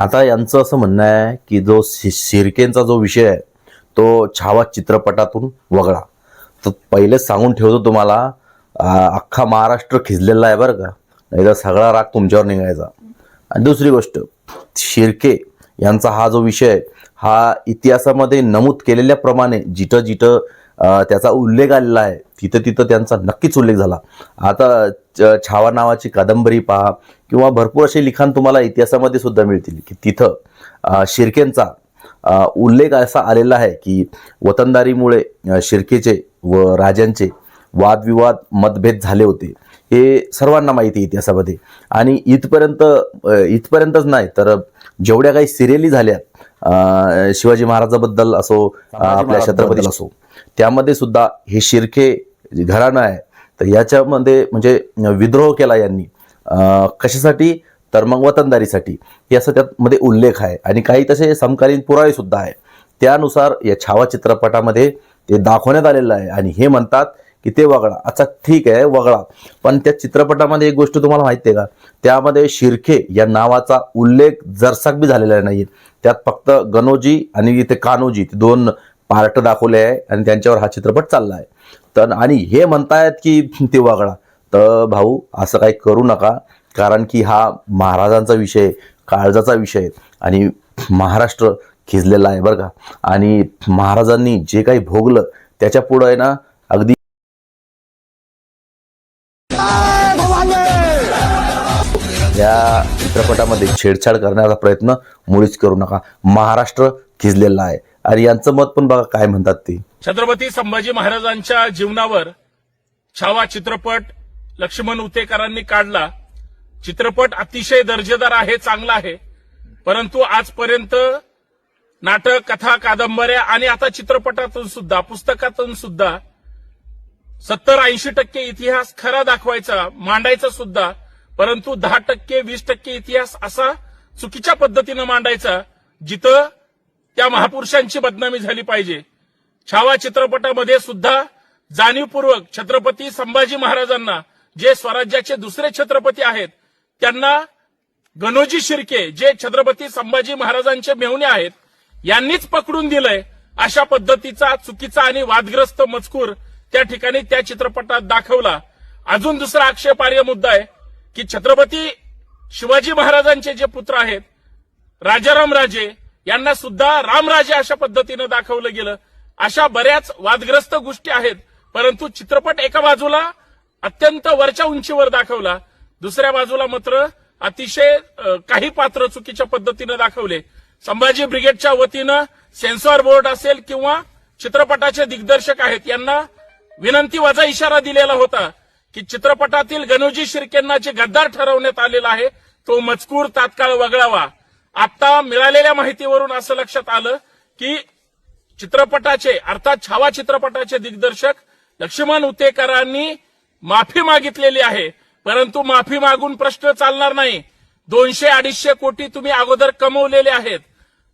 आता यांचं असं म्हणणं आहे की जो शि- शिर्केंचा जो विषय आहे तो छावा चित्रपटातून वगळा. तर पहिलेच सांगून ठेवतो तुम्हाला अख्खा महाराष्ट्र खिजलेला आहे बरं का. नाही तर सगळा राग तुमच्यावर निघायचा. आणि दुसरी गोष्ट शिर्के यांचा हा जो विषय हा इतिहासामध्ये नमूद केलेल्याप्रमाणे जिथं जिथं त्याचा उल्लेख आलेला आहे. तिथं तिथं त्यांचा नक्कीच उल्लेख झाला. आता छावा नावाची कादंबरी पहा किंवा भरपूर असे लिखाण तुम्हाला इतिहासामध्ये सुद्धा मिळतील की तिथं शिर्केंचा उल्लेख असा आलेला आहे की वतनदारीमुळे शिर्केचे व राजांचे वादविवाद मतभेद झाले होते. हे सर्वांना माहिती आहे इतिहासामध्ये. आणि इथपर्यंत इथपर्यंतच नाही तर जेवढ्या काही सिरियली झाल्या शिवाजी महाराजाबद्दल असो आपल्या छत्रपती असो. त्यामध्ये सुद्धा हे शिर्के घराणं आहे. तर याच्यामध्ये म्हणजे विद्रोह केला यांनी. कशासाठी? तर मग वतनदारीसाठी. हे असं त्यामध्ये उल्लेख आहे. आणि काही तसे समकालीन पुरावेसुद्धा आहे त्यानुसार या छावा चित्रपटामध्ये ते दाखवण्यात आलेलं आहे. आणि हे म्हणतात की ते वगळा. अच्छा ठीक आहे वगळा. पण त्या चित्रपटामध्ये एक गोष्ट तुम्हाला माहिती आहे का? त्यामध्ये शिर्के या नावाचा उल्लेख जरसाक बी झालेला नाही त्यात फक्त गणोजी आणि इथे कान्होजी ते दोन पार्ट दाखवले आहे आणि त्यांच्यावर हा चित्रपट चालला आहे तर आणि हे म्हणतायत की ते वागळा. तर भाऊ असं काही करू नका कारण की हा महाराजांचा विषय काळजाचा विषय आणि महाराष्ट्र खिजलेला आहे बरं का. आणि महाराजांनी जे काही भोगलं त्याच्या पुढं आहे ना अगदी या चित्रपटामध्ये छेडछाड करण्याचा प्रयत्न मुळीच करू नका. महाराष्ट्र खिजलेला आहे. आणि यांचं मत पण बघा काय म्हणतात ते. छत्रपती संभाजी महाराजांच्या जीवनावर छावा चित्रपट लक्ष्मण उतेकरांनी काढला. चित्रपट अतिशय दर्जेदार आहे चांगला आहे. परंतु आजपर्यंत नाटक कथा कादंबऱ्या आणि आता चित्रपटातून सुद्धा पुस्तकातून सुद्धा सत्तर ऐंशी टक्के इतिहास खरा दाखवायचा मांडायचा सुद्धा परंतु दहा टक्के वीस टक्के इतिहास असा चुकीच्या पद्धतीनं मांडायचा जिथं त्या महापुरुषांची बदनामी झाली पाहिजे. छावा चित्रपटामध्ये सुद्धा जाणीवपूर्वक छत्रपती संभाजी महाराजांना जे स्वराज्याचे दुसरे छत्रपती आहेत त्यांना गणोजी शिर्के जे छत्रपती संभाजी महाराजांचे मेहुणे आहेत यांनीच पकडून दिलंय अशा पद्धतीचा चुकीचा आणि वादग्रस्त मजकूर त्या ठिकाणी त्या चित्रपटात दाखवला. अजून दुसरा आक्षेपार्ह मुद्दा आहे की छत्रपती शिवाजी महाराजांचे जे पुत्र आहेत राजाराम राजे यांना सुद्धा रामराजे अशा पद्धतीनं दाखवलं गेलं. अशा बऱ्याच वादग्रस्त गोष्टी आहेत परंतु चित्रपट एका बाजूला अत्यंत वरच्या उंचीवर दाखवला दुसऱ्या बाजूला मात्र अतिशय काही पात्र चुकीच्या पद्धतीनं दाखवले. संभाजी ब्रिगेडच्या वतीनं सेन्सॉर बोर्ड असेल किंवा चित्रपटाचे दिग्दर्शक आहेत यांना विनंती वजा इशारा दिलेला होता की चित्रपटातील गणोजी शिर्केंना जे गद्दार ठरवण्यात आलेला आहे तो मजकूर तात्काळ वगळावा. आता मिळालेल्या माहितीवरून असं लक्षात आलं की चित्रपटाचे अर्थात छावा चित्रपटाचे दिग्दर्शक लक्ष्मण उतेकरांनी माफी मागितलेली आहे. परंतु माफी मागून प्रश्न चालणार नाही. दोनशे अडीचशे कोटी तुम्ही अगोदर कमवलेले आहेत.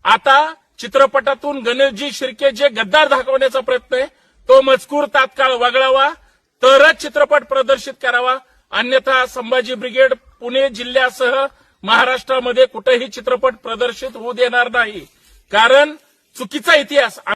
आता चित्रपटातून गणेशजी शिर्के जे गद्दार दाखवण्याचा प्रयत्न आहे तो मजकूर तात्काळ वगळावा तरच चित्रपट प्रदर्शित करावा. अन्यथा संभाजी ब्रिगेड पुणे जिल्ह्यासह महाराष्ट्रामध्ये कुठेही चित्रपट प्रदर्शित होऊ देणार नाही. कारण चुकीचा इतिहास